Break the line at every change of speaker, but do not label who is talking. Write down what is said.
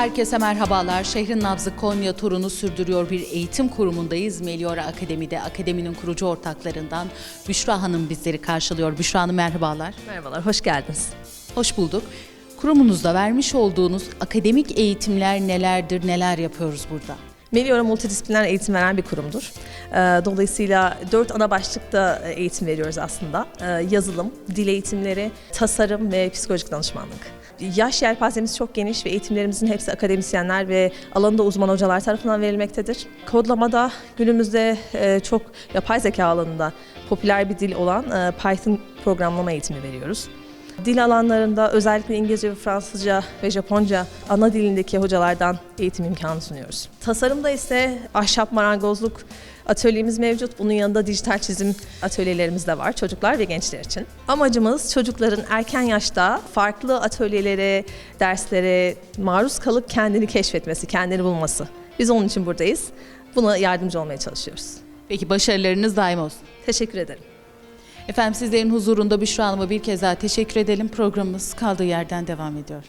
Herkese merhabalar. Şehrin nabzı Konya turunu sürdürüyor bir eğitim kurumundayız. Meliora Akademi'de akademinin kurucu ortaklarından Büşra Hanım bizleri karşılıyor. Büşra Hanım merhabalar.
Merhabalar, hoş geldiniz.
Hoş bulduk. Kurumunuzda vermiş olduğunuz akademik eğitimler nelerdir, neler yapıyoruz burada?
Meliora multidisipliner eğitim veren bir kurumdur. Ee, Dolayısıyla dört ana başlıkta eğitim veriyoruz aslında. Ee, Yazılım, dil eğitimleri, tasarım ve psikolojik danışmanlık. Yaş yelpazemiz çok geniş ve eğitimlerimizin hepsi akademisyenler ve alanında uzman hocalar tarafından verilmektedir. Kodlamada günümüzde e, çok yapay zeka alanında popüler bir dil olan e, Python programlama eğitimi veriyoruz. Dil alanlarında özellikle İngilizce ve Fransızca ve Japonca ana dilindeki hocalardan eğitim imkanı sunuyoruz. Tasarımda ise ahşap marangozluk atölyemiz mevcut. Bunun yanında dijital çizim atölyelerimiz de var çocuklar ve gençler için. Amacımız çocukların erken yaşta farklı atölyelere, derslere maruz kalıp kendini keşfetmesi, kendini bulması. Biz onun için buradayız. Buna yardımcı olmaya çalışıyoruz.
Peki başarılarınız daim olsun.
Teşekkür ederim.
Efendim sizlerin huzurunda Büşra Hanım'a bir kez daha teşekkür edelim. Programımız kaldığı yerden devam ediyor.